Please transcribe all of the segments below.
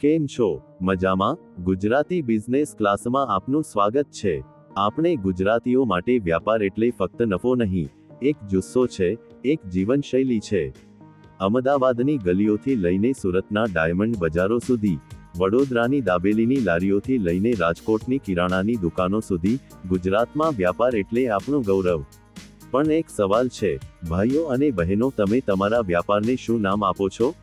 કેમ છો? મજામાં? ગુજરાતી બિઝનેસ ક્લાસમાં આપનું સ્વાગત છે. આપણે ગુજરાતીઓ માટે વ્યાપાર એટલે ફક્ત નફો નહીં, એક જુસ્સો છે, એક જીવનશૈલી છે. અમદાવાદની ગલીઓથી લઈને સુરતના ડાયમંડ બજારો સુધી, વડોદરાની દાબેલીની લારીઓથી લઈને રાજકોટની કિરાણાની દુકાનો સુધી ગુજરાતમાં વ્યાપાર એટલે આપણું ગૌરવ. પણ એક સવાલ છે, ભાઈઓ અને બહેનો, તમે તમારા વ્યાપારને શું નામ આપો છો?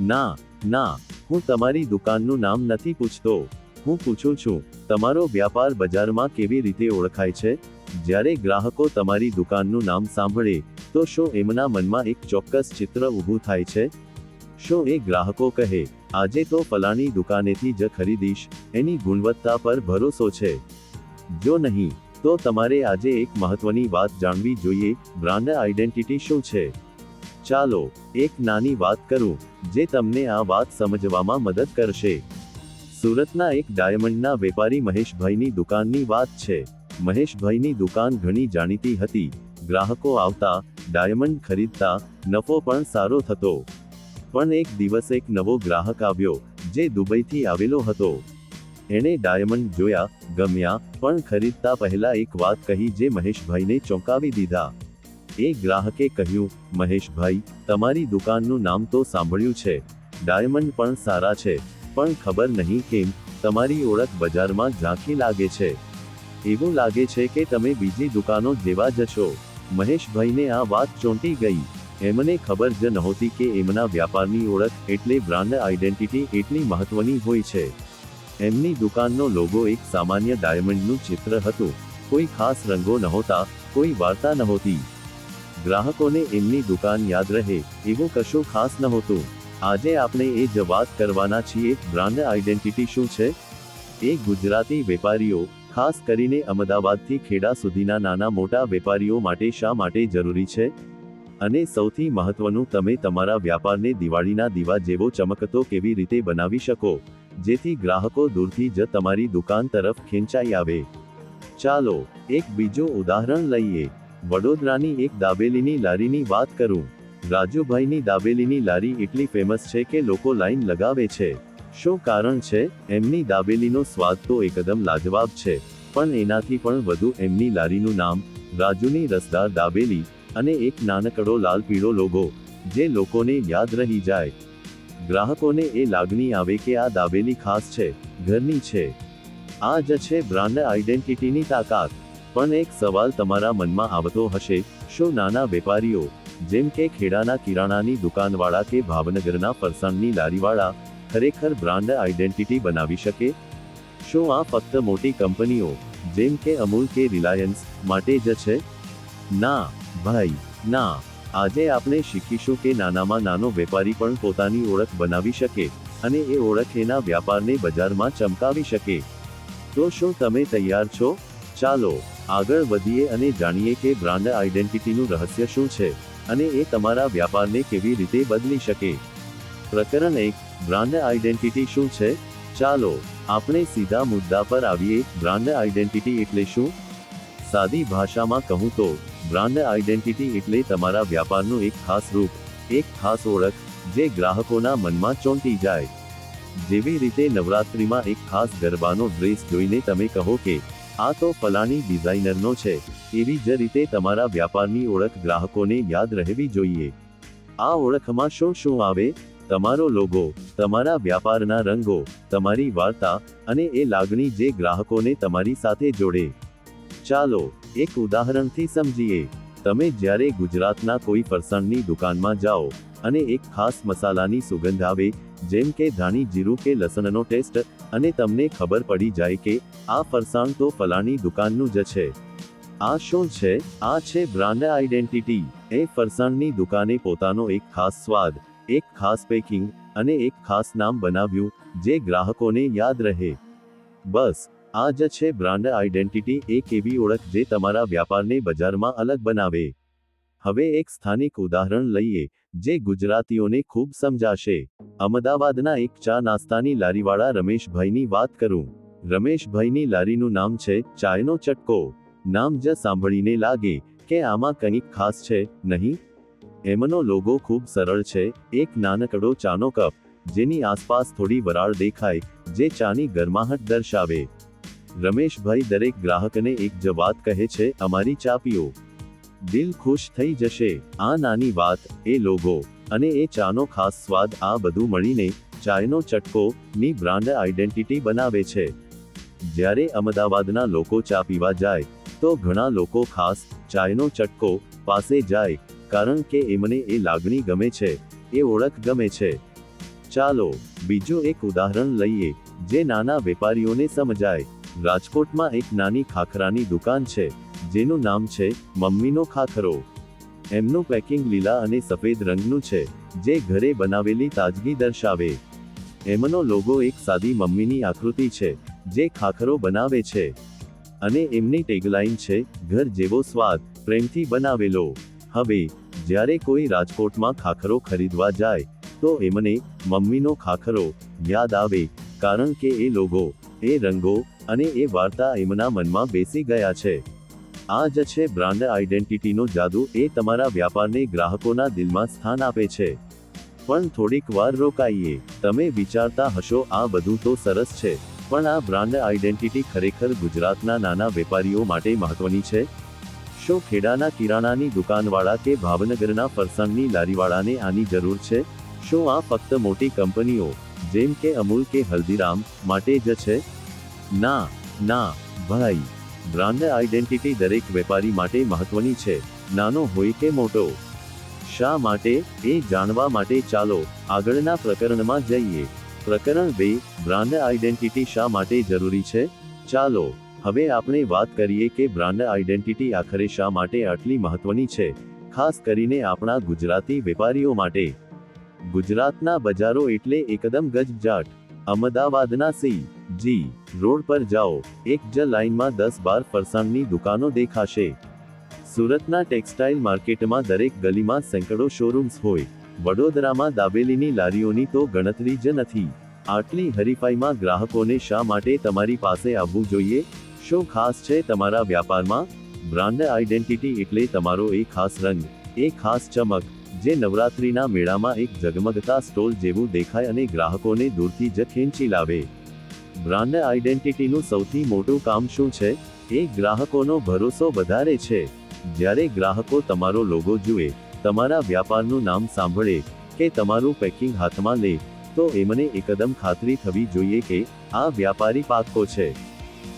ના ના. હું તમારી દુકાનનું નામ નથી પૂછતો. હું પૂછું છું, તમારો વ્યાપાર બજારમાં કેવી રીતે ઓળખાય છે? જ્યારે ગ્રાહકો તમારી દુકાનનું નામ સાંભળે, તો શું એમના મનમાં એક ચોક્કસ ચિત્ર ઊભું થાય છે? શું એ ગ્રાહકો કહે, આજે તો ફલાણી દુકાનેથી જ ખરીદીશ, એની ગુણવત્તા પર ભરોસો છે. જો નહીં, તો તમારે આજે એક મહત્વની વાત જાણવી જોઈએ, બ્રાન્ડ આઇડેન્ટિટી શું છે? ચાલો, એક નાની વાત કરું, જે તમને આ વાત સમજવામાં મદદ કરશે. સુરતના એક ડાયમંડના વેપારી મહેશભાઈની દુકાનની વાત છે. મહેશભાઈની દુકાન ઘણી જાણીતી હતી. ગ્રાહકો આવતા, ડાયમંડ ખરીદતા, નફો પણ સારો થતો. પણ એક દિવસ એક નવો ગ્રાહક આવ્યો, જે દુબઈથી આવેલો હતો. એણે ડાયમંડ જોયા, ગમ્યા, પણ ખરીદતા પહેલા એક વાત કહી જે મહેશભાઈને ચોંકાવી દીધા. એ ગ્રાહકે કહ્યું, મહેશભાઈ, તમારી દુકાનનું નામ તો સાંભળ્યું છે. ડાયમંડ પણ સારા છે. પણ ખબર નહીં કેમ, તમારી ઓળખ બજારમાં ઝાંખી લાગે છે. એવું લાગે છે કે તમે બીજી દુકાનો જેવા જ છો. મહેશભાઈને આ વાત ચોંટી ગઈ. એમને ખબર જ નહોતી કે એમના વ્યાપારની ઓળખ એટલે બ્રાન્ડ આઇડેન્ટિટી એટલી મહત્વની હોય છે. એમની દુકાનનો લોગો એક સામાન્ય ડાયમંડનું ચિત્ર હતું. કોઈ ખાસ રંગો નહોતા, કોઈ વાર્તા નહોતી. ગ્રાહકોને એમની દુકાન યાદ રહે, એવું કશું ખાસ નહોતું. આજે આપણે એ જ વાત કરવાના છીએ, બ્રાન્ડ આઈડેન્ટિટી શું છે? એ ગુજરાતી વેપારીઓ, ખાસ કરીને અમદાવાદથી ખેડા સુધીના નાના મોટા વેપારીઓ માટે શા માટે જરૂરી છે? અને સૌથી મહત્વનું, તમે તમારા વ્યાપારને દિવાળીના દીવા જેવો ચમકતો કેવી રીતે બનાવી શકો? જેથી ગ્રાહકો દૂરથી જ તમારી દુકાન તરફ ખેંચાઈ આવે. ચાલો, એક બીજો ઉદાહરણ લઈએ. વડોદરાની એક દાબેલીની લારીની વાત કરું. રાજુભાઈની દાબેલીની લારી એટલી ફેમસ છે કે લોકો લાઈન લગાવે છે. શું કારણ છે? એમની દાબેલીનો સ્વાદ તો એકદમ લાજવાબ છે. પણ એનાથી પણ વધુ એમની લારીનું નામ, રાજુની રસદાર દાબેલી અને એક નાનકડો લાલ પીળો લોગો જે લોકોને યાદ રહી જાય. ગ્રાહકોને એ લાગણી આવે કે આ દાબેલી ખાસ છે, ઘરની છે. આ જ છે બ્રાન્ડ આઇડેન્ટિટીની તાકાત. પણ એક સવાલ તમારા મનમાં આવતો હશે, શું નાના વેપારીઓ, જેમ કે ખેડાના કિરાણાની દુકાનવાળા કે ભાવનગરના ફરસાણની લારીવાળા, ખરેખર બ્રાન્ડ આઇડેન્ટિટી બનાવી શકે? શું આ ફક્ત મોટી કંપનીઓ, જેમ કે અમૂલ કે રિલાયન્સ, માટે જ છે? ના, ભાઈ, ના. આજે આપણે શીખીશું કે નાનામાં નાનો વેપારી પણ પોતાની ઓળખ બનાવી શકે, અને એ ઓળખ એના વ્યાપારને બજારમાં ચમકાવી શકે. તો શું તમે તૈયાર છો? ચાલો આગળ વધીએ અને જાણીએ કે બ્રાન્ડ આઇડેન્ટિટીનું રહસ્ય શું છે અને એ તમારા વ્યાપારને કેવી રીતે બદલી શકે. પ્રકરણ એક, બ્રાન્ડ આઇડેન્ટિટી શું છે? ચાલો, આપણે સીધા મુદ્દા પર આવીએ, બ્રાન્ડ આઇડેન્ટિટી એટલે શું? સાદી ભાષામાં કહું તો, બ્રાન્ડ આઇડેન્ટિટી એટલે તમારા વ્યાપારનું એક ખાસ રૂપ, એક ખાસ ઓળખ, જે ગ્રાહકોના મનમાં ચોંટી જાય. જેવી રીતે નવરાત્રિમાં એક ખાસ ગરબાનો ડ્રેસ જોઈને તમે કહો કે આ તો ફલાણી ડિઝાઇનરનો છે. એવી જ રીતે તમારા વ્યાપારની ઓળખ ગ્રાહકોને યાદ રહેવી જોઈએ. આ ઓળખમાં શું શું આવે? તમારો લોગો તમારા વ્યાપારના રંગો, તમારી વાર્તા અને એ લાગણી જે ગ્રાહકોને તમારી સાથે જોડે. ચાલો, એક ઉદાહરણથી સમજીએ. તમે જ્યારે ગુજરાતના કોઈ ફરસાણની દુકાનમાં જાઓ અને એક ખાસ મસાલાની સુગંધ આવે જેમ કે ધાણી, જીરું કે લસણનો ટેસ્ટ, અને તમને ખબર પડી જાય કે આ ફરસાણ તો ફલાણી દુકાનનું જ છે. આ શું છે? આ છે બ્રાન્ડ આઈડેન્ટિટી એ ફરસાણની દુકાને પોતાનો એક ખાસ સ્વાદ, એક ખાસ પેકિંગ, અને એક ખાસ નામ બનાવ્યું, જે ગ્રાહકોને યાદ રહે. બસ, આ જ છે બ્રાન્ડ આઇડેન્ટિટી, એક એવી ઓળખ જે તમારા વ્યાપારને બજારમાં અલગ બનાવે. હવે એક સ્થાનિક ઉદાહરણ લઈએ. જે ગુજરાતીઓને ખૂબ સમજાશે. અમદાવાદના એક ચા નાસ્તાની લારીવાળા રમેશભાઈની વાત કરું. રમેશભાઈની લારીનું નામ છે, ચાયનો ચટકો. નામ જ સાંભળીને લાગે કે આમાં કંઈક ખાસ છે, નહીં? એમનો લોગો ખૂબ સરળ છે, એક નાનકડો ચાનો કપ, જેની આસપાસ થોડી વરાળ દેખાય, જે ચાની ગરમાહટ દર્શાવે. રમેશભાઈ દરેક ગ્રાહકને એક જ વાત કહે છે, અમારી ચા પીઓ. દિલ ખુશ થઈ જશે. આ નાની વાત, એ લોગો, અને એ ચાનો ખાસ સ્વાદ આ બધું મળીને ચાયનો ચટકો ની બ્રાન્ડ આઇડેન્ટિટી બનાવે છે. જ્યારે અમદાવાદના લોકો ચા પીવા જાય, તો ઘણા લોકો ખાસ ચાયનો ચટકો પાસે જાય, કારણ કે એમને એ લાગણી ગમે છે, એ ઓળખ ગમે છે. ચાલો, બીજું એક ઉદાહરણ લઈએ, જે નાના વેપારીઓને સમજાય. રાજકોટમાં એક નાની ખાખરાની દુકાન છે. જેનું નામ છે, મમ્મીનો ખાખરો એમનું પેકિંગ લીલા અને સફેદ રંગનું છે, જે ઘરે બનાવેલી તાજગી દર્શાવે. એમનો લોગો એક સાદી મમ્મીની આકૃતિ છે, જે ખાખરો બનાવે છે. અને એમની ટેગલાઇન છે, ઘર જેવો સ્વાદ, પ્રેમથી બનાવેલો. હવે, જ્યારે કોઈ રાજકોટમાં ખાખરો ખરીદવા જાય, તો એમને મમ્મીનો ખાખરો યાદ આવે, કારણ કે એ લોગો, એ રંગો અને એ વાર્તા એમના મનમાં બેસી ગયા છે. આ જ છે બ્રાન્ડ આઇડેન્ટિટીનો જાદુ, એ તમારા વ્યાપારને ગ્રાહકોના દિલમાં સ્થાન આપે છે. પણ થોડીક વાર રોકાઈએ. તમે વિચારતા હશો, આ બધું તો સરસ છે. પણ આ બ્રાન્ડ આઇડેન્ટિટી ખરેખર ગુજરાતના નાના વેપારીઓ માટે મહત્વની છે? શું ખેડાના કિરાણાની દુકાનવાળા કે ભાવનગરના ફરસાણની લારીવાળાને આની જરૂર છે? શું આ ફક્ત મોટી કંપનીઓ, જેમ કે અમૂલ કે હલ્દીરામ, માટે જ છે? ના ના, ભાઈ. બ્રાન્ડ આઇડેન્ટિટી દરેક વેપારી માટે મહત્વની છે. નાનો હોય કે મોટો. શા માટે? એ જાણવા માટે ચાલો, આગળના પ્રકરણમાં જઈએ. પ્રકરણ બે બ્રાન્ડ આઇડેન્ટિટી શા માટે જરૂરી છે? ચાલો, હવે આપણે વાત કરીએ કે બ્રાન્ડ આઇડેન્ટિટી આખરે શા માટે આટલી મહત્વની છે? ખાસ કરીને આપણા ગુજરાતી વેપારીઓ માટે. ગુજરાતના બજારો એટલે એકદમ ગજજાટ. અમદાવાદના સી, જી, રોડ પર જાઓ. એક જ લાઇનમાં દસ બાર ફરસાણની દુકાનો દેખાશે. સુરતના ટેક્સટાઇલ માર્કેટમાં દરેક ગલીમાં સેંકડો શોરૂમ્સ હોય. વડોદરામાં દાબેલીની લારીઓની તો ગણતરી જ નથી. આટલી હરીફાઈમાં ગ્રાહકોને શા માટે તમારી પાસે આવવું જોઈએ? શું ખાસ છે તમારા વ્યાપારમાં? બ્રાન્ડ આઇડેન્ટિટી એટલે તમારો એ ખાસ રંગ, એ ખાસ ચમક. જે નવરાત્રીના મેળામાં એક ઝગમગતા સ્ટોલ જેવું દેખાય અને ગ્રાહકોને દૂરથી જ ખેંચી લાવે. બ્રાન્ડ આઇડેન્ટિટીનું સૌથી મોટું કામ શું છે? એ ગ્રાહકોનો ભરોસો વધારે છે. જ્યારે ગ્રાહકો તમારો લોગો જુએ, તમારા વ્યાપારનું નામ સાંભળે, કે તમારું પેકિંગ હાથમાં લે, તો એમને એકદમ ખાતરી થવી જોઈએ કે આ વ્યાપારી પાકો છે.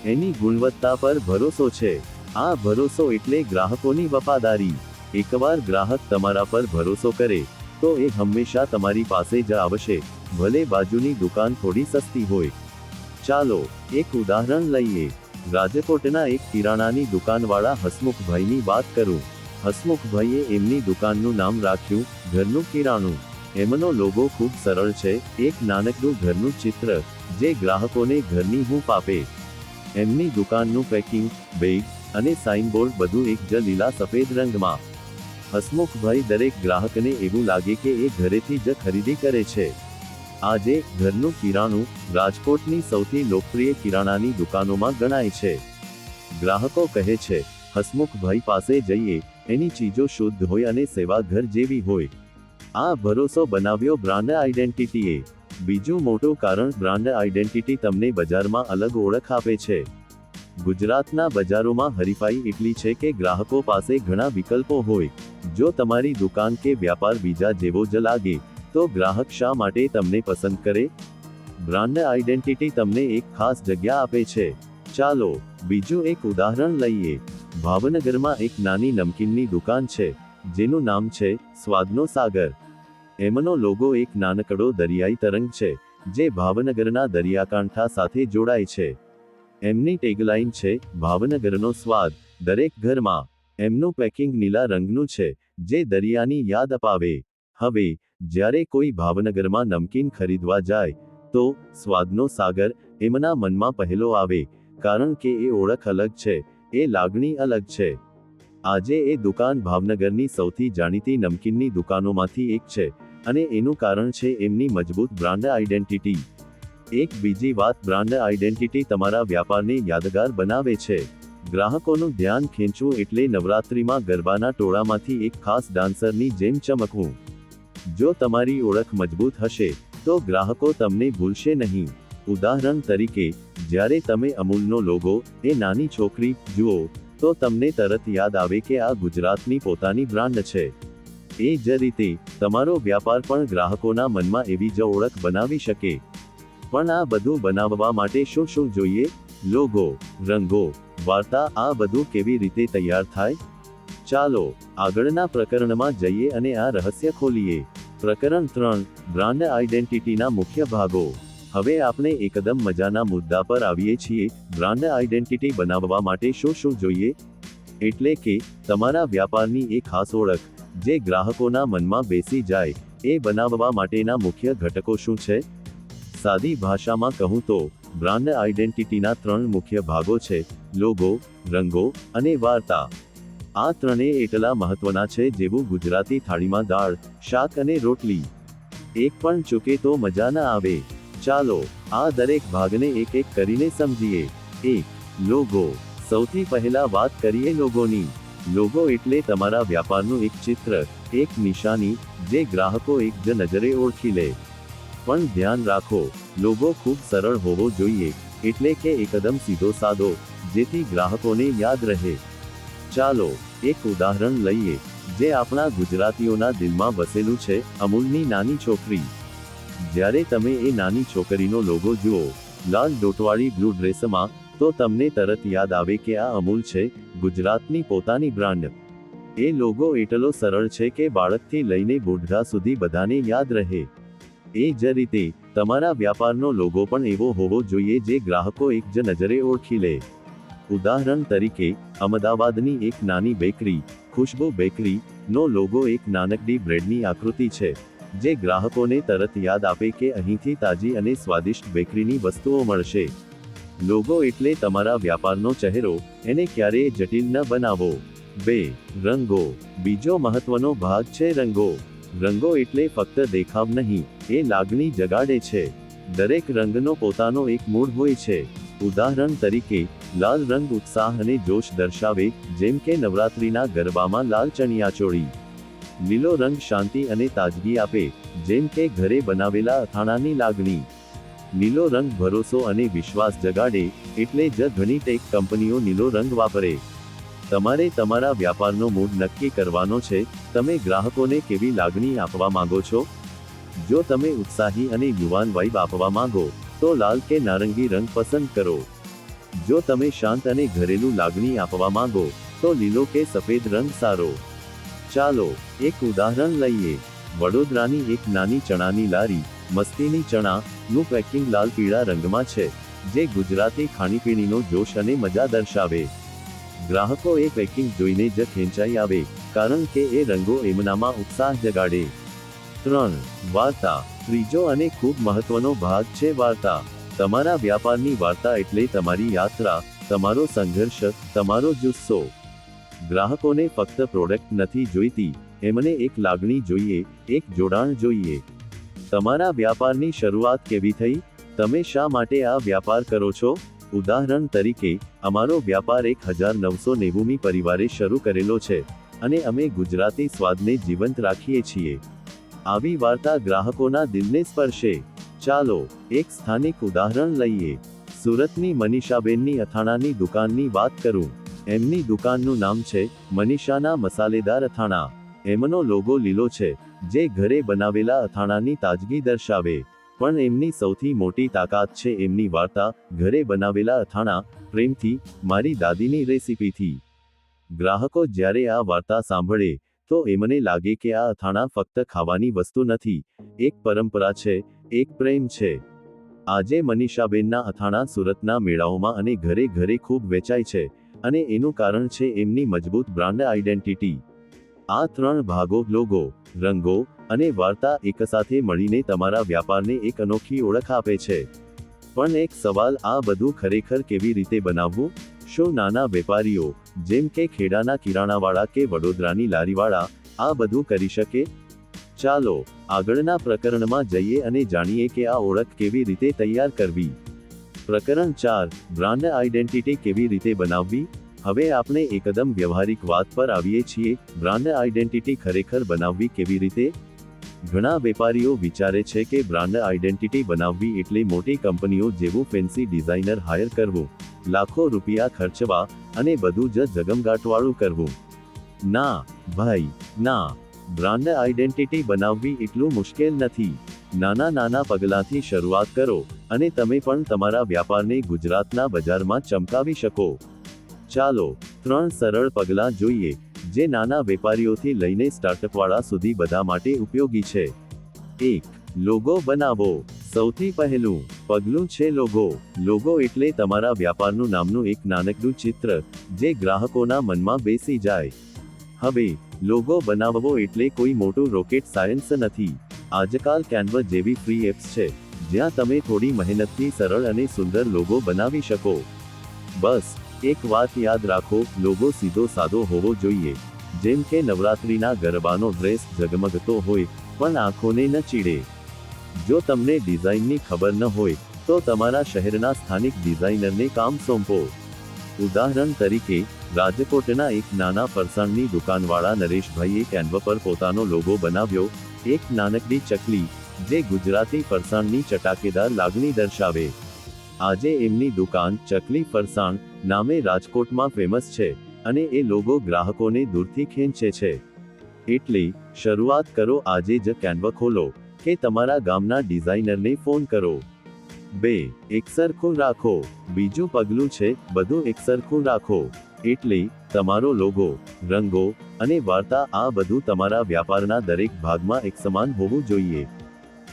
એની ગુણવત્તા પર ભરોસો છે. આ ભરોસો એટલે ગ્રાહકોની વફાદારી. એકવાર ગ્રાહક તમારા પર ભરોસો કરે, તો એ હંમેશા તમારી પાસે જ આવશે, ભલે બાજુની દુકાન થોડી સસ્તી હોય. ચાલો, એક ઉદાહરણ લઈએ. રાજકોટના એક કિરાણાની દુકાનવાળા હસમુખભાઈની વાત કરું. હસમુખભાઈએ એમની દુકાનનું નામ રાખ્યું, ઘરનું કિરાણું. એમનો લોગો ખૂબ સરળ છે, એક નાનકડું ઘરનું ચિત્ર, જે ગ્રાહકોને ઘરની હૂંફ આપે. એમની દુકાનનું પેકિંગ બેગ અને સાઇનબોર્ડ બધું એક જ લીલા સફેદ રંગમાં. હસમુખભાઈ દરેક ગ્રાહકને એવું લાગે કે એ ઘરેથી જ ખરીદી કરે છે. આજે ઘરનું કિરાણું રાજકોટની સૌથી લોકપ્રિય કિરાણાની દુકાનોમાં ગણાય છે. ગ્રાહકો કહે છે હસમુખભાઈ પાસે જઈએ, એની ચીજો શુદ્ધ હોય અને સેવા ઘર જેવી હોય. આ ભરોસો બનાવ્યો બ્રાન્ડ આઇડેન્ટિટીએ બીજું મોટું કારણ બ્રાન્ડ આઇડેન્ટિટી તમને બજારમાં અલગ ઓળખ આપે છે. ગુજરાતના બજારોમાં હરીફાઈ એટલી છે કે ગ્રાહકો પાસે ઘણા વિકલ્પો હોય. જો તમારી દુકાન કે વ્યાપાર બીજા જેવો જ લાગે, તો ગ્રાહક શા માટે તમને પસંદ કરે? બ્રાન્ડ આઇડેન્ટિટી તમને એક ખાસ જગ્યા આપે છે. ચાલો, બીજું એક ઉદાહરણ લઈએ. ભાવનગરમાં એક નાની નમકીનની દુકાન છે, જેનું નામ છે સ્વાદનો સાગર. એમનો લોગો એક નાનકડો દરિયાઈ તરંગ છે, જે ભાવનગરના દરિયાકાંઠા સાથે જોડાય છે. એમની ટેગલાઇન છે, ભાવનગરનો સ્વાદ, દરેક ઘરમાં. એમનું પેકિંગ નીલા રંગનું છે, જે દરિયાની યાદ અપાવે. હવે, જ્યારે કોઈ ભાવનગરમાં નમકીન ખરીદવા જાય, તો સ્વાદનો સાગર એમના મનમાં પહેલો આવે, કારણ કે એ ઓળખ અલગ છે, એ લાગણી અલગ છે. આજે એ દુકાન ભાવનગરની સૌથી જાણીતી નમકીનની દુકાનોમાંથી એક છે, અને એનું કારણ છે એમની મજબૂત બ્રાન્ડ આઇડેન્ટિટી એક બીજી વાત બ્રાન્ડ આઇડેન્ટિટી તમારા વ્યાપારને યાદગાર બનાવે છે. ગ્રાહકોનું ધ્યાન ખેંચવું એટલે નવરાત્રિમાં ગરબાના ટોળામાંથી એક ખાસ ડાન્સરની જેમ ચમકવું. જો તમારી ઓળખ મજબૂત હશે, તો ગ્રાહકો તમને ભૂલશે નહીં. ઉદાહરણ તરીકે, જ્યારે તમે અમૂલનો લોગો, એ નાની છોકરી, જુઓ, તો તમને તરત યાદ આવે કે આ ગુજરાતની પોતાની બ્રાન્ડ છે. એ જ રીતે, તમારો વ્યાપાર પણ ગ્રાહકોના મનમાં એવી જ ઓળખ બનાવી શકે. પણ આ બધું બનાવવા માટે શું શું જોઈએ? લોગો, રંગો, વાર્તા, આ બધું કેવી રીતે તૈયાર થાય? ચાલો, આગળના પ્રકરણમાં જઈએ અને આ રહસ્ય ખોલીએ. પ્રકરણ ત્રણ, બ્રાન્ડ આઇડેન્ટિટીના મુખ્ય ભાગો. હવે આપણે એકદમ મજાના મુદ્દા પર આવીએ છીએ. બ્રાન્ડ આઇડેન્ટિટી બનાવવા માટે શું શું જોઈએ? એટલે કે, તમારા વ્યાપારની એક ખાસ ઓળખ, જે ગ્રાહકોના મનમાં બેસી જાય, એ બનાવવા માટેના મુખ્ય ઘટકો શું છે? સાદી ભાષામાં કહું તો, બ્રાન્ડ આઇડેન્ટિટીના ત્રણ મુખ્ય ભાગો છે, લોગો, રંગો અને વાર્તા. આ ત્રણેય એટલા મહત્વના છે જેવું ગુજરાતી થાળીમાં દાળ, શાક અને રોટલી. એક પણ ચૂકે તો મજા ના આવે. ચાલો, આ દરેક ભાગને એક એક કરીને સમજીએ. એક, લોગો. સૌથી પહેલા વાત કરીએ લોગોની. લોગો એટલે તમારા વ્યાપારનું એક ચિત્ર, એક નિશાની, જે ગ્રાહકો એક જ નજરે ઓળખી લે. પણ ધ્યાન રાખો. લોગો ખૂબ સરળ હોવો જોઈએ, એટલે કે એકદમ સીધો સાદો, જેથી ગ્રાહકોને યાદ રહે. ચાલો, એક ઉદાહરણ લઈએ, જે આપણા ગુજરાતીઓના દિલમાં વસેલું છે, અમૂલની નાની છોકરી. જ્યારે તમે એ નાની છોકરીનો લોગો જુઓ, લાલ ડોટવાળી બ્લુ ડ્રેસમાં, તો તમને તરત યાદ આવે કે આ અમૂલ છે, ગુજરાતની પોતાની બ્રાન્ડ. એ લોગો એટલો સરળ છે કે બાળકથી લઈને બુઢા સુધી બધાને યાદ રહે. એ જ રીતે, તમારા વ્યાપારનો લોગો પણ એવો હોવો જોઈએ જે ગ્રાહકો એક જ નજરે ઓળખી લે. ઉદાહરણ તરીકે, અમદાવાદની એક નાની બેકરી, ખુશ્બુ બેકરી નો લોગો એક નાનકડી બ્રેડની આકૃતિ છે, જે ગ્રાહકોને તરત યાદ આપે કે અહીંથી તાજી અને સ્વાદિષ્ટ બેકરીની વસ્તુઓ મળશે. લોગો એટલે તમારા વ્યાપારનો ચહેરો, એને ક્યારેય જટિલ ન બનાવો. બે, રંગો. બીજો મહત્વનો ભાગ છે રંગો. રંગો એટલે ફક્ત દેખાવ નહીં, એ લાગણી જગાડે છે. દરેક રંગનો પોતાનો એક મૂળ હોય છે. ઉદાહરણ તરીકે, લાલ રંગ ઉત્સાહ અને જોશ દર્શાવે, જેમ કે નવરાત્રીના ગરબામાં લાલ ચણિયાચોળી. લીલો રંગ શાંતિ અને તાજગી આપે, જેમ કે ઘરે બનાવેલા અથાણાની લાગણી. લીલો રંગ ભરોસો અને વિશ્વાસ જગાડે, એટલે જ ઘણી ટેક કંપનીઓ લીલો રંગ વાપરે. તમારે તમારા વ્યાપારનો મૂડ નક્કી કરવાનો છે, તમે ગ્રાહકોને કેવી લાગણી આપવા માંગો છો? જો તમે ઉત્સાહી અને યુવાન વાઇબ આપવા માંગો, તો લાલ કે નારંગી રંગ પસંદ કરો. જો તમે શાંત અને ઘરેલું લાગણી આપવા માંગો, તો લીલો કે સફેદ રંગ સારો. ચાલો, એક ઉદાહરણ લઈએ. વડોદરાની એક નાની ચણાની લારી, મસ્તીની ચણા, નું પેકિંગ લાલ પીળા રંગમાં છે, જે ગુજરાતી ખાણીપીણીનો જોશ અને મજા દર્શાવે. ગ્રાહકો એ પેકિંગ જોઈને જ ખેંચાઈ આવે, કારણ કે એ રંગો એમનામાં ઉત્સાહ જગાડે. ત્રણ, વાર્તા. ત્રીજો અને ખૂબ મહત્વનો ભાગ છે વાર્તા. તમારા વ્યાપારની વાર્તા એટલે તમારી યાત્રા, તમારો સંઘર્ષ, તમારો જુસ્સો. ગ્રાહકોને ફક્ત પ્રોડક્ટ નથી જોઈતી, એમને એક લાગણી જોઈએ, એક જોડાણ જોઈએ. તમારા વ્યાપારની શરૂઆત કેવી થઈ? તમે શા માટે આ વ્યાપાર કરો છો? ઉદાહરણ તરીકે, અમારો વ્યાપાર એક હજાર નવસો નેવુંમી પરિવારે શરૂ કરેલો છે, અને અમે ગુજરાતી સ્વાદને જીવંત રાખીએ છીએ. આવી વાર્તા ગ્રાહકોના દિલને સ્પર્શે. ચાલો, એક સ્થાનિક ઉદાહરણ લઈએ. સુરતની મનીષાબેનની અથાણાની દુકાનની વાત કરું. એમની દુકાનનું નામ છે, મનીષાના મસાલેદાર અથાણા. એમનો લોગો લીલો છે, જે ઘરે બનાવેલા અથાણાની તાજગી દર્શાવે. પણ એમની સૌથી મોટી તાકાત છે એમની વાર્તા, ઘરે બનાવેલા અથાણા, પ્રેમથી, મારી દાદીની રેસીપીથી. ગ્રાહકો જ્યારે આ વાર્તા સાંભળે, તો એમને લાગે કે આ અથાણા ફક્ત ખાવાની વસ્તુ નથી, એક પરંપરા છે, એક પ્રેમ છે. આજે મનીષાબેનના અથાણા સુરતના મેળાઓમાં અને ઘરે ઘરે ખૂબ વેચાય છે, અને એનું કારણ છે એમની મજબૂત બ્રાન્ડ આઇડેન્ટિટી. આ ત્રણ ભાગો, લોગો, રંગો અને વાર્તા એકસાથે મળીને તમારા વ્યાપારને એક અનોખી ઓળખ આપે છે. પણ એક સવાલ આ બધું ખરેખર કેવી રીતે બનાવવું? શું નાના વેપારીઓ, જેમ કે ખેડાના કિરાણાવાળા કે વડોદરાની લારીવાળા, આ બધું કરી શકે? ચાલો, આગળના પ્રકરણમાં જઈએ અને જાણીએ કે આ ઓળખ કેવી રીતે તૈયાર કરવી. પ્રકરણ ચાર, બ્રાન્ડ આઇડેન્ટિટી કેવી રીતે બનાવવી? હવે આપણે એકદમ વ્યવહારિક વાત પર આવીએ છીએ, બ્રાન્ડ આઇડેન્ટિટી ખરેખર બનાવવી કેવી રીતે? ઘણા વેપારીઓ વિચારે છે કે બ્રાન્ડ આઇડેન્ટિટી બનાવવી એટલે મોટી કંપનીઓ જેવું ફેન્સી ડિઝાઇનર હાયર કરવું, લાખો રૂપિયા ખર્ચવા અને બધું જ જગમગાટવાળું કરવું. ના, ભાઈ, ના, બ્રાન્ડ આઇડેન્ટિટી બનાવવી એટલું મુશ્કેલ નથી. નાના નાના પગલાંથી શરૂઆત કરો અને તમે પણ તમારા વ્યાપારને ગુજરાતના બજારમાં ચમકાવી શકો. ચાલો, ત્રણ સરળ પગલાં જોઈએ, જે નાના વેપારીઓથી લઈને સ્ટાર્ટઅપવાળા સુધી બધા માટે ઉપયોગી છે. એક, લોગો બનાવો. સૌથી પહેલું પગલું છે લોગો. લોગો એટલે તમારા વ્યાપારનું નામનું એક નાનકડું ચિત્ર, જે ગ્રાહકોના મનમાં બેસી જાય. હવે, લોગો બનાવવો એટલે કોઈ મોટું રોકેટ સાયન્સ નથી. આજકાલ કેનવસ જેવી ફ્રી એપ્સ છે, જ્યાં તમે થોડી મહેનતથી સરળ અને સુંદર લોગો બનાવી શકો. બસ એક વાત યાદ રાખો, લોગો સીધો સાદો હોવો જોઈએ. જેમ કે નવરાત્રીના ગરબાનો ડ્રેસ ઝગમગતો હોય, પણ આંખોને ન ચીડે. જો તમને ડિઝાઇનની ખબર ન હોય, તો તમારા શહેરના સ્થાનિક ડિઝાઇનરને કામ સોંપો. ઉદાહરણ તરીકે, રાજકોટના એક નાના ફરસાણની દુકાનવાળા નરેશભાઈએ કેન્વા પર પોતાનો લોગો બનાવ્યો, એક નાનકડી ચકલી, જે ગુજરાતી ફરસાણની ચટાકેદાર લાગણી દર્શાવે. આજે એમની દુકાન ચકલી ફરસાણ નામે રાજકોટમાં ફેમસ છે અને એ લોગો ગ્રાહકોને દૂરથી ખેંચે છે. એટલે, શરૂઆત કરો આજે જ કેન્વા ખોલો કે તમારા ગામના ડિઝાઇનરને ફોન કરો. બે, એકસરખું રાખો. બીજું પગલું છે, બધું એકસરખું રાખો. એટલે, તમારો લોગો રંગો અને વાર્તા આ બધું તમારા વ્યાપારના દરેક ભાગમાં એક સમાન હોવું જોઈએ.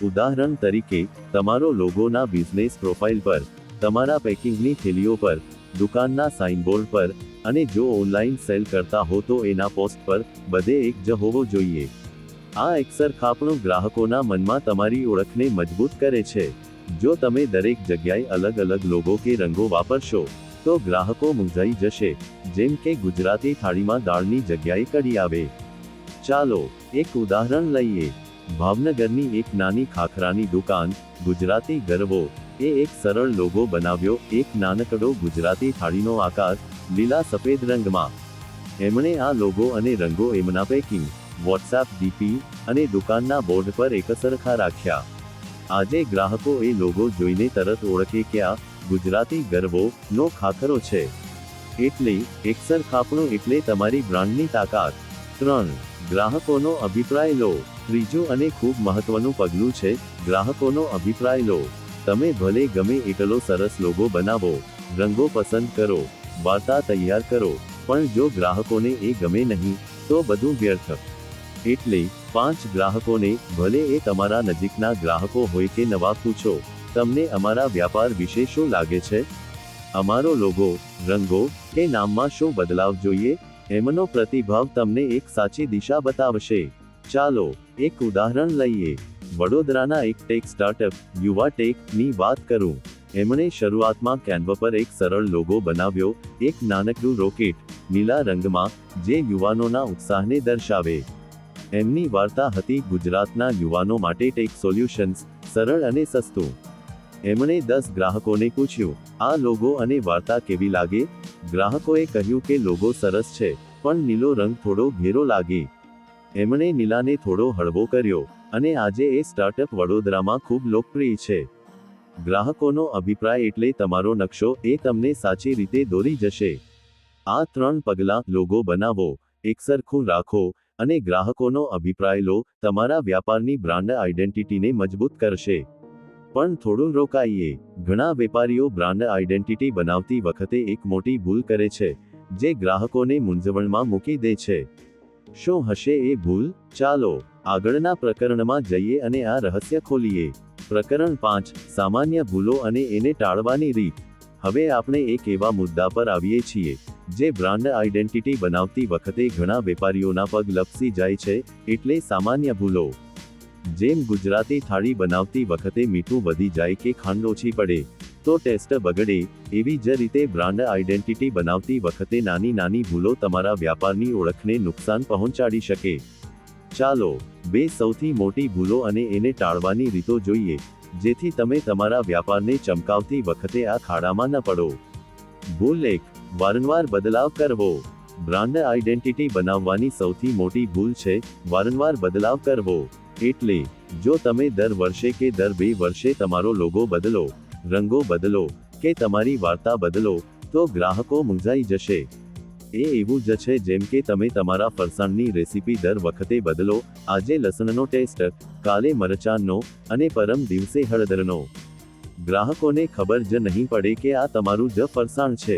ઉદાહરણ તરીકે, તમારો લોગોના બિઝનેસ પ્રોફાઇલ પર, તમારા પેકિંગની થેલીઓ પર દુકાનના સાઇનબોર્ડ પર અને જો ઓનલાઈન સેલ કરતા હો તો એના પોસ્ટ પર બધે એક જ હોવો જોઈએ. આ એકસરખાપણું ગ્રાહકોના મનમાં તમારી ઓળખને મજબૂત કરે છે. જો તમે દરેક જગ્યાએ અલગ અલગ લોગો કે રંગો વાપરશો, તો ગ્રાહકો મૂંઝાઈ જશે. જેમ કે ગુજરાતી થાળીમાં દાળની જગ્યાએ કઢી આવે. ચાલો, એક ઉદાહરણ લઈએ. ભાવનગરની એક નાની ખાખરાની દુકાન ગુજરાતી ગરવો એ એક સરળ લોગો બનાવ્યો, એક નાનકડો ગુજરાતી થાળીનો આકાર, લીલા સફેદ રંગમાં. એમણે આ લોગો અને રંગો એમના પેકિંગ વોટ્સએપ ડીપી અને દુકાનના બોર્ડ પર એકસરખા રાખ્યા. આજે ગ્રાહકો એ લોગો જોઈને તરત ઓળખે કે આ ગુજરાતી ગરવો નો ખાખરો છે. એટલે એકસરખાપણું એટલે તમારી બ્રાન્ડની તાકાત. ત્રણ, ગ્રાહકોનો અભિપ્રાય લો. ત્રીજું અને ખૂબ મહત્વનું પગલું છે, ગ્રાહકોનો અભિપ્રાય લો. તમે ભલે ગમે એટલો સરસ લોગો બનાવો, રંગો પસંદ કરો, વાર્તા તૈયાર કરો, પણ જો ગ્રાહકોને એ ગમે નહીં, તો બધું વ્યર્થ. એટલે પાંચ ગ્રાહકોને, ભલે એ તમારા નજીકના ગ્રાહકો હોય કે નવા પૂછો, તમને અમારા વ્યાપાર વિશે શું લાગે છે? અમારો લોગો, રંગો કે નામમાં શું બદલાવ જોઈએ? એમનો પ્રતિભાવ તમને એક સાચી દિશા બતાવશે. ચાલો, એક ઉદાહરણ લઈએ. વડોદરાના એક ટેક સ્ટાર્ટઅપ, યુવા ટેક, ની વાત કરું. એમણે શરૂઆતમાં કેન્વા પર એક સરળ લોગો બનાવ્યો, એક નાનકડું રોકેટ, નીલા રંગમાં, જે યુવાનોના ઉત્સાહને દર્શાવે. એમની વાર્તા હતી ગુજરાતના યુવાનો માટે ટેક સોલ્યુશન્સ, સરળ અને સસ્તું. એમણે દસ ગ્રાહકોને પૂછ્યું, આ લોગો અને વાર્તા કેવી લાગે? ગ્રાહકોએ કહ્યું કે લોગો સરસ છે, પણ નીલો રંગ થોડો ઘેરો લાગે. એમણે નીલાને થોડો હળવો કર્યો. અને આજે એ સ્ટાર્ટઅપ વડોદરામાં ખૂબ લોકપ્રિય છે. ગ્રાહકોનો અભિપ્રાય એટલે તમારો નકશો એ તમને સાચી રીતે દોરી જશે. આ ત્રણ પગલાં લોગો બનાવો, એકસરખું રાખો અને ગ્રાહકોનો અભિપ્રાય લો, તમારા વ્યાપારની બ્રાન્ડ આઇડેન્ટિટીને મજબૂત કરશે. પણ થોડું રોકાઈએ. ઘણા વેપારીઓ બ્રાન્ડ આઇડેન્ટિટી બનાવતી વખતે એક મોટી ભૂલ કરે છે, જે ગ્રાહકોને મૂંઝવણમાં મૂકી દે છે. શું હશે એ ભૂલ? ચાલો. આગળના પ્રકરણમાં જઈએ અને આ રહસ્ય ખોલીએ. પ્રકરણ પાંચ, સામાન્ય ભૂલો અને એને ટાળવાની રીત. હવે આપણે એક એવા મુદ્દા પર આવીએ છીએ, જે બ્રાન્ડ આઇડેન્ટિટી બનાવતી વખતે ઘણા વેપારીઓના પગ લપસી જાય છે, એટલે સામાન્ય ભૂલો. જેમ ગુજરાતી થાળી બનાવતી વખતે મીઠું વધી જાય કે ખાંડ ઓછી પડે, તો ટેસ્ટ બગડે, એવી જ રીતે બ્રાન્ડ આઇડેન્ટિટી બનાવતી વખતે નાની નાની ભૂલો તમારા વ્યાપારની ઓળખને નુકસાન પહોંચાડી શકે. ચાલો, બે સૌથી મોટી ભૂલો અને એને ટાળવાની રીતો જોઈએ, જેથી તમે તમારા વ્યાપારને ચમકાવતી વખતે આ ખાડામાં ન પડો. ભૂલ એક, વારંવાર બદલાવ કરવો. બ્રાન્ડ આઇડેન્ટિટી બનાવવાની સૌથી મોટી ભૂલ છે, વારંવાર બદલાવ કરવો. એટલે, જો તમે દર વર્ષે કે દર બે વર્ષે તમારો લોગો બદલો, રંગો બદલો, કે તમારી વાર્તા બદલો, તો ગ્રાહકો મૂંઝાઈ જશે. એ એવું જ છે જેમ કે તમે તમારા ફરસાણની રેસીપી દર વખતે બદલો. આજે લસણનો ટેસ્ટ, કાલે મરચાંનો અને પરમ દિવસે હળદરનો. ગ્રાહકોને ખબર જ નહીં પડે કે આ તમારું જ ફરસાણ છે.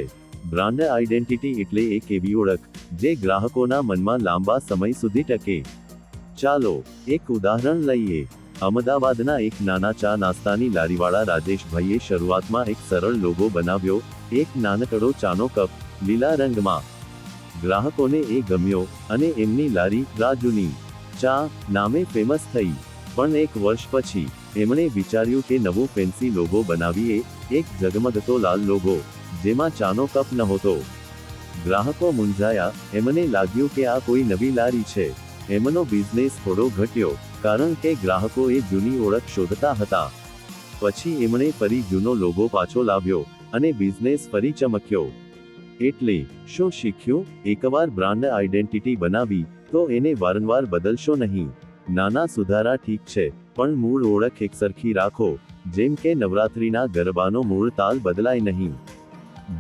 બ્રાન્ડ આઇડેન્ટિટી એટલે એક એવી ઓળખ, જે ગ્રાહકોના મનમાં લાંબા સમય સુધી ટકે. ચાલો, એક ઉદાહરણ લઈએ. અમદાવાદના એક નાના ચા નાસ્તાની લારીવાળા રાજેશભાઈએ શરૂઆતમાં એક સરળ લોગો બનાવ્યો. એક નાનકડો ચાનો કપ લીલા રંગમાં ગ્રાહકોને એ ગમ્યો અને એમની લારી રાજુની ચા નામે ફેમસ થઈ. પણ એક વર્ષ પછી એમણે વિચાર્યું કે નવો ફેન્સી લોગો બનાવીએ, એક ઝગમગતો લાલ લોગો જેમાં ચાનો કપ નહોતો. ગ્રાહકો મૂંઝાયા, એમને લાગ્યું કે આ કોઈ નવી લારી છે. એમનો બિઝનેસ થોડો ઘટ્યો, કારણ કે ગ્રાહકો એ જૂની ઓળખ શોધતા હતા. પછી એમણે ફરી જૂનો લોગો પાછો લાવ્યો અને બિઝનેસ ફરી ચમક્યો. એટલે, શું શીખ્યું? એકવાર બ્રાન્ડ આઇડેન્ટિટી બનાવી, તો એને વારંવાર બદલશો નહીં. નાના સુધારા ઠીક છે, પણ મૂળ ઓળખ એકસરખી રાખો, જેમ કે નવરાત્રીના ગરબાનો મૂળ તાલ બદલાય નહીં.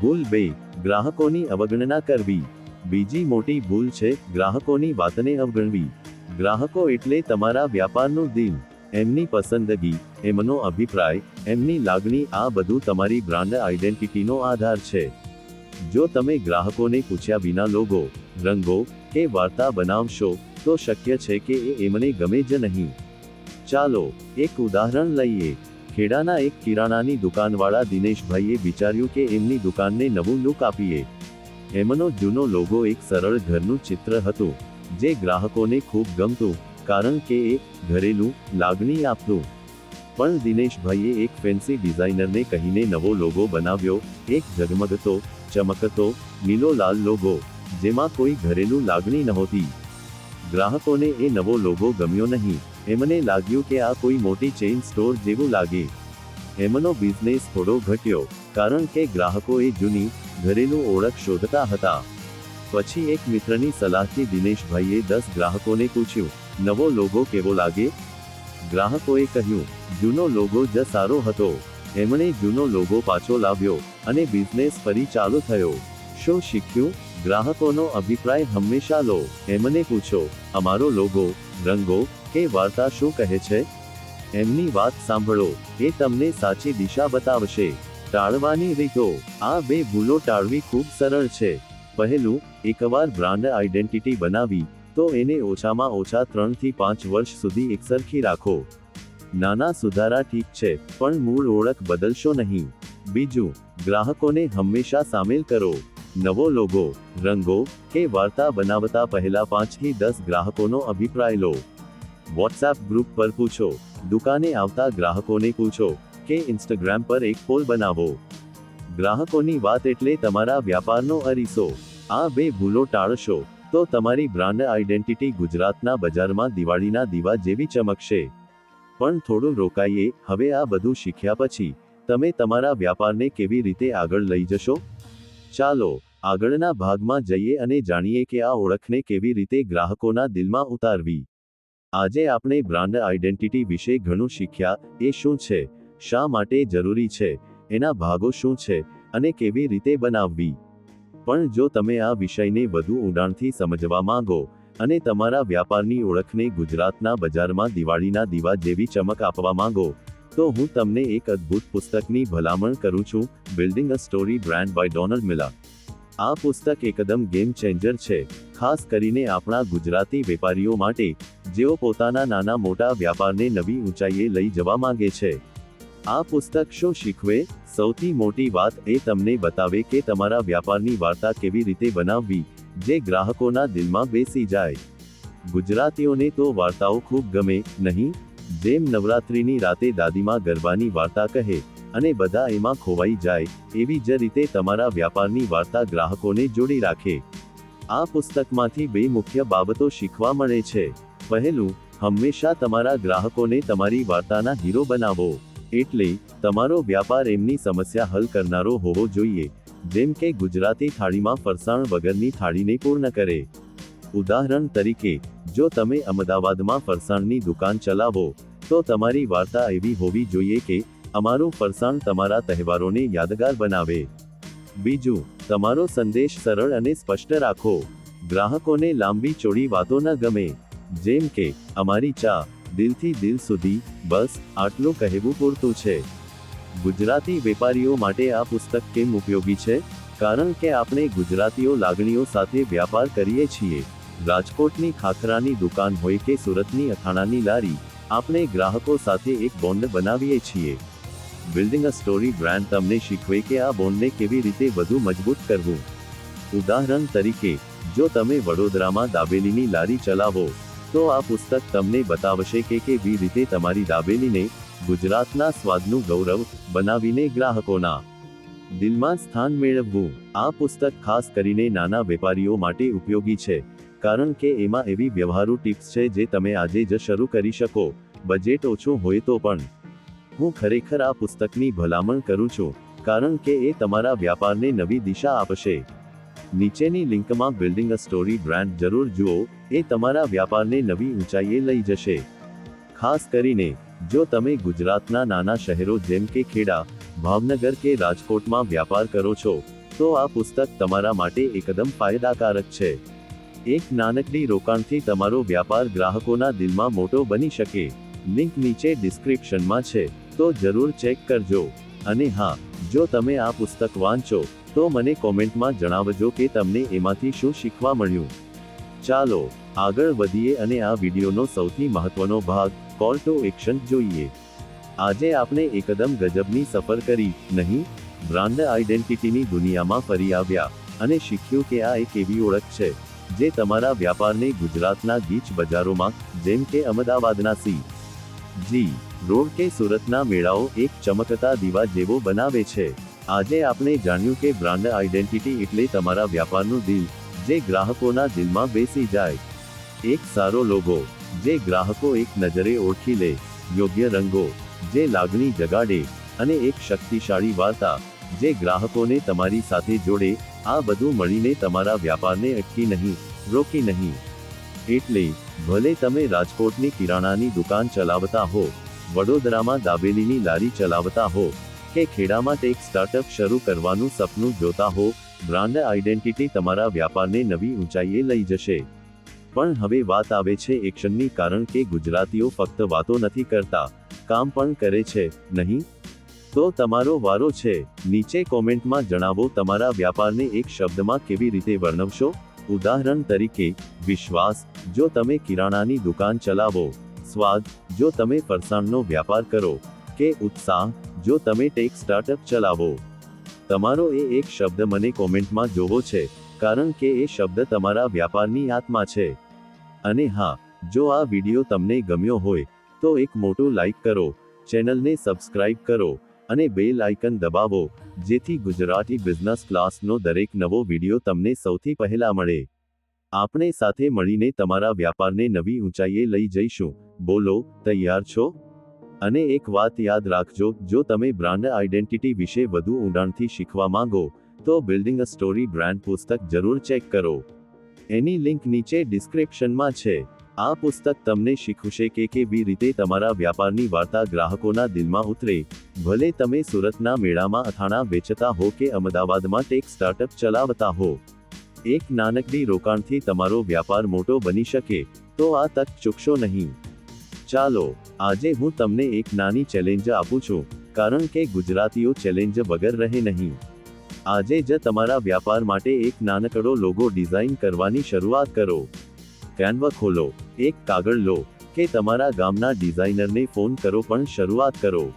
ભૂલ બે, ગ્રાહકોની અવગણના કરવી. બીજી મોટી ભૂલ છે, ગ્રાહકોની વાતને અવગણવી. ગ્રાહકો એટલે તમારા વ્યાપારનું દિલ, એમની પસંદગી, એમનો અભિપ્રાય, એમની લાગણી, આ બધું તમારી બ્રાન્ડ આઇડેન્ટિટીનો આધાર છે. જો તમે ગ્રાહકોને પૂછ્યા વિના લોગો, રંગો કે વાર્તા બનાવશો, તો શક્ય છે કે એ એમને ગમે જ નહીં. ચાલો, એક ઉદાહરણ લઈએ. ખેડાના એક કિરાણાની દુકાનવાળા દિનેશભાઈએ વિચાર્યું કે એમની દુકાનને નવું લુક આપીએ. એમનો જૂનો લોગો એક સરળ ઘરનું ચિત્ર હતું, જે ગ્રાહકોને ખૂબ ગમતું, કારણ કે એ ઘરેલું લાગણી આપતું. પણ દિનેશભાઈએ એક ફેન્સી ડિઝાઇનરને કહીને નવો લોગો બનાવ્યો, એક ઝગમગતો ચમકતો, લીલો લાલ લોગો, જેમાં કોઈ ઘરેલું લાગણી નહોતી. ગ્રાહકોને એ નવો લોગો ગમ્યો નહીં. એમને લાગ્યું કે આ કોઈ મોટી ચેઇન સ્ટોર જેવું લાગે. એમનો બિઝનેસ થોડો ઘટ્યો, કારણ કે ગ્રાહકો એ જૂની, ઘરેલું ઓળખ શોધતા હતા. પછી એક મિત્રની સલાહથી દિનેશભાઈએ દસ ગ્રાહકોને પૂછ્યું, નવો લોગો કેવો લાગે? ગ્રાહકોએ કહ્યું, જૂનો લોગો જ સારો હતો. એમણે જૂનો લોગો પાછો લાવ્યો અને બિઝનેસ ફરી ચાલુ થયો. શું શીખ્યું? ગ્રાહકોનો અભિપ્રાય હંમેશા લો. એમને પૂછો અમારો લોગો, રંગો કે વાર્તા શું કહે છે? એમની વાત સાંભળો, એ તમને સાચી દિશા બતાવશે. ટાળવાની રીતો. આ બે ભૂલો ટાળવી ખૂબ સરળ છે. પહેલું, એકવાર બ્રાન્ડ આઇડેન્ટિટી બનાવી, તો એને ઓછામાં ઓછા ત્રણથી પાંચ વર્ષ સુધી એકસરખી રાખો. નાના સુધારા ઠીક છે, પણ મૂળ ઓળખ બદલશો નહીં. બીજું, ગ્રાહકોને હંમેશા સામેલ કરો. નવો લોગો રંગો કે વાર્તા બનાવતા પહેલા પાંચથી દસ ગ્રાહકોનો અભિપ્રાય લો. વોટ્સએપ ગ્રુપ પર પૂછો. દુકાને આવતા ગ્રાહકોને પૂછો કે ઇન્સ્ટાગ્રામ પર એક પોલ બનાવો. ગ્રાહકોની વાત એટલે તમારા વ્યાપારનો અરીસો. આ બે ભૂલો ટાળશો, તો તમારી બ્રાન્ડ આઇડેન્ટિટી ગુજરાતના બજારમાં દિવાળીના દીવા જેવી ચમકશે. પણ થોડું રોકાઈએ, હવે આ બધું શીખ્યા પછી, તમે તમારા વ્યાપારને કેવી રીતે આગળ લઈ જશો? ચાલો, આગળના ભાગમાં જઈએ અને જાણીએ કે આ ઓળખને કેવી રીતે ગ્રાહકોના દિલમાં ઉતારવી. આજે આપણે બ્રાન્ડ આઇડેન્ટિટી વિશે ઘણું શીખ્યા, એ શું છે? શા માટે જરૂરી છે? એના ભાગો શું છે? અને કેવી રીતે બનાવવી? પણ જો તમે આ વિષયને વધુ ઊંડાણથી સમજવા માંગો અને તમારા વ્યાપારની ઓળખને ગુજરાતના બજારમાં દિવાળીના દીવા જેવી ચમક આપવા માંગો, તો હું તમને એક અદ્ભુત પુસ્તકની ભલામણ કરું છું building a story brand by Donald Miller આ પુસ્તક એકદમ ગેમ ચેન્જર છે, ખાસ કરીને આપણા ગુજરાતી વેપારીઓ માટે, જેઓ પોતાના નાના મોટા વ્યાપારને નવી ઊંચાઈએ લઈ જવા માંગે છે. આ પુસ્તક શું શીખવે? સૌથી મોટી વાત એ તમને બતાવે કે તમારા વ્યાપારની વાર્તા કેવી રીતે બનાવવી જે ગ્રાહકોના દિલમાં બેસી જાય. ગુજરાતીઓને તો વાર્તાઓ ખૂબ ગમે, નહીં? જેમ નવરાત્રીની રાતે દાદીમાં ગરબાની વાર્તા કહે, અને બધા એમાં ખોવાઈ જાય, એવી જ રીતે તમારા વ્યાપારની વાર્તા ગ્રાહકોને જોડી રાખે. આ પુસ્તકમાંથી બે મુખ્ય બાબતો શીખવા મળે છે. પહેલું, હંમેશા તમારા ગ્રાહકોને તમારી વાર્તાના હીરો બનાવો. એટલે, તમારો વ્યાપાર એમની સમસ્યા હલ કરનારો હોવો જોઈએ. જેમ કે ગુજરાતી થાળીમાં ફરસાણ વગરની થાળીને પૂર્ણ કરે. ઉદાહરણ તરીકે, જો તમે અમદાવાદમાં ફરસાણની દુકાન ચલાવો, તો તમારી વાર્તા એવી હોવી જોઈએ કે, અમારું ફરસાણ તમારા તહેવારોને યાદગાર બનાવે. બીજું, તમારો સંદેશ સરળ અને સ્પષ્ટ રાખો. ગ્રાહકોને લાંબી ચોડી વાતો ન ગમે. જેમ કે, અમારી ચા દિલથી દિલ સુધી, બસ, આટલું કહેવું પૂરતું છે. ગુજરાતી વેપારીઓ માટે આ પુસ્તક કેમ ઉપયોગી છે? કારણ કે આપણે ગુજરાતીઓ લાગણીઓ સાથે વ્યાપાર કરીએ છીએ. રાજકોટની ખાખરાની દુકાન હોય કે સુરતની અથાણાની લારી, આપણે ગ્રાહકો સાથે એક બોન્ડ બનાવીએ છીએ. બિલ્ડિંગ અ સ્ટોરી બ્રાન્ડ તમને શીખવે કે આ બોન્ડને કેવી રીતે વધુ મજબૂત કરવું. ઉદાહરણ તરીકે, જો તમે વડોદરામાં દાબેલીની લારી ચલાવો, તો આ પુસ્તક તમને બતાવશે કે કેવી રીતે તમારી દાબેલીને ગુજરાતના સ્વાદનું ગૌરવ બનાવીને ગ્રાહકોના દિલમાં સ્થાન મેળવવું. આ પુસ્તક ખાસ કરીને નાના વેપારીઓ માટે ઉપયોગી છે, કારણ કે એમાં એવી વ્યવહારુ ટિપ્સ છે જે તમે આજે જ શરૂ કરી શકો. બજેટ ઓછું હોય તો પણ હું ખરેખર આ પુસ્તકની ભલામણ કરું છું, કારણ કે એ તમારા વ્યાપારને નવી દિશા આપશે. નીચેની લિંકમાં બિલ્ડિંગ અ સ્ટોરી બ્રાન્ડ જરૂર જુઓ, એ તમારા વ્યાપારને નવી ઊંચાઈએ લઈ જશે. ખાસ કરીને જો તમે ગુજરાતના નાના શહેરો જેમ કે ખેડા, ભાવનગર કે રાજકોટમાં વ્યાપાર કરો છો, તો આ પુસ્તક તમારા માટે એકદમ ફાયદાકારક છે. એક નાનકડી રોકાણથી તમારો વ્યાપાર ગ્રાહકોના દિલમાં મોટો બની શકે. લિંક નીચે ડિસ્ક્રિપ્શનમાં છે, તો જરૂર ચેક કરજો. અને હા, જો તમે આ પુસ્તક વાંચો, તો મને કોમેન્ટમાં જણાવજો કે તમને એમાંથી શું શીખવા મળ્યું. ચાલો, આગળ વધીએ અને આ વિડીયોનો સૌથી મહત્વનો ભાગ કોલ ટુ એક્શન જોઈએ? આજે આપણે એકદમ ગજબની સફર કરી, નહીં? બ્રાન્ડ આઇડેન્ટિટીની દુનિયામાં ફરી આવ્યા અને શીખ્યું કે આ એક એવી ઓળખ છે, જે તમારા વ્યાપારને ગુજરાતના ગીચ બજારોમાં, જેમ કે અમદાવાદના સી. જી. રોડ કે સુરતના મેળાઓ એક ચમકતા દીવા જેવો બનાવે છે. આજે આપણે જાણ્યું કે બ્રાન્ડ આઇડેન્ટિટી એટલે તમારા વ્યાપારનું દિલ, જે ગ્રાહકોના દિલમાં બેસી જાય. એક સારો લોગો. જે ગ્રાહકો એક નજરે ઓળખી લે, યોગ્ય રંગો, જે લાગણી જગાડે, અને એક શક્તિશાળી વાર્તા, જે ગ્રાહકોને તમારી સાથે જોડે, આ બધું મળીને તમારા વ્યાપારને અટકી નહીં, રોકી નહીં. એટલે, ભલે તમે રાજકોટની કિરાણાની દુકાન ચલાવતા હો, વડોદરામાં દાબેલીની લારી ચલાવતા હો, કે ખેડામાં ટેક સ્ટાર્ટઅપ શરૂ કરવાનું સપનું જોતા હો, બ્રાન્ડ આઇડેન્ટિટી તમારા વ્યાપારને નવી ઊંચાઈએ લઈ જશે. પણ હવે વાત આવે છે એક્શનની કારણ કે ગુજરાતીઓ ફક્ત વાતો નથી કરતા, કામ પણ કરે છે, નહીં? તો તમારો વારો છે, નીચે કોમેન્ટમાં જણાવો તમારા વ્યાપારને એક શબ્દમાં કેવી રીતે વર્ણવશો? ઉદાહરણ તરીકે, વિશ્વાસ, જો તમે કિરાણાની દુકાન ચલાવો, સ્વાદ, જો તમે ફરસાણનો વ્યાપાર કરો, કે ઉત્સાહ, જો તમે ટેક સ્ટાર્ટઅપ ચલાવો. તમારો એ એક શબ્દ મને કોમેન્ટમાં જોવો છે, કારણ કે એ શબ્દ તમારા વ્યાપારની આત્મા છે. અને હા, જો આ વીડિયો તમને ગમ્યો હોય, તો એક મોટું લાઈક કરો, ચેનલને સબસ્ક્રાઇબ કરો, અને બેલ આઇકન દબાવો, જેથી ગુજરાતી બિઝનેસ ક્લાસનો દરેક નવો વીડિયો તમને સૌથી પહેલા મળે. આપણે સાથે મળીને તમારા વ્યાપારને નવી ઊંચાઈએ લઈ જઈશું. બોલો, તૈયાર છો? અને એક વાત યાદ રાખજો, જો તમે બ્રાન્ડ આઇડેન્ટિટી વિશે વધુ ઊંડાણથી શીખવા માંગો, તો બિલ્ડિંગ અ સ્ટોરી બ્રાન્ડ પુસ્તક જરૂર ચેક કરો. એની લિંક નીચે ડિસ્ક્રિપ્શનમાં છે. આ પુસ્તક તમને શીખવશે કે કેવી રીતે તમારા વ્યાપારની વાર્તા ગ્રાહકોના દિલમાં ઉતરે. ભલે તમે સુરતના મેળામાં અથાણા વેચતા હો કે અમદાવાદમાં ટેક સ્ટાર્ટઅપ ચલાવતા હો. એક નાનકડી રોકાણથી તમારો વ્યાપાર મોટો બની શકે, તો આ તક ચૂકશો નહીં. ચાલો, આજે હું તમને એક નાની ચેલેન્જ આપું છું, કારણ કે ગુજરાતીઓ ચેલેન્જ વગર રહે નહીં. આજે જ તમારા વ્યાપાર માટે એક નાનકડો લોગો ડિઝાઇન કરવાની શરૂઆત કરો. કેનવા ખોલો. એક કાગળ લો કે તમારા ગામના ડિઝાઇનરને ફોન કરો પણ શરૂઆત કરો.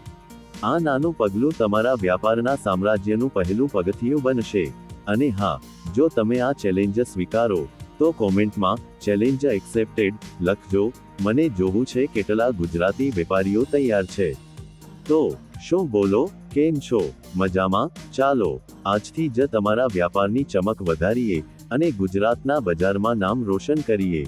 આ નાનું પગલું તમારા વ્યાપારના સામ્રાજ્યનું પહેલું પગથિયું બનશે. અને હા, જો તમે આ ચેલેન્જ સ્વીકારો, તો કોમેન્ટમાં ચેલેન્જ એક્સેપ્ટેડ લખજો. મને જોવું છે કેટલા ગુજરાતી વેપારીઓ તૈયાર છે. તો, શું બોલો? કેમ છો? મજામાં? ચાલો આજથી જ તમારા વ્યાપારની ચમક વધારીએ અને ગુજરાતના બજારમાં નામ રોશન કરીએ.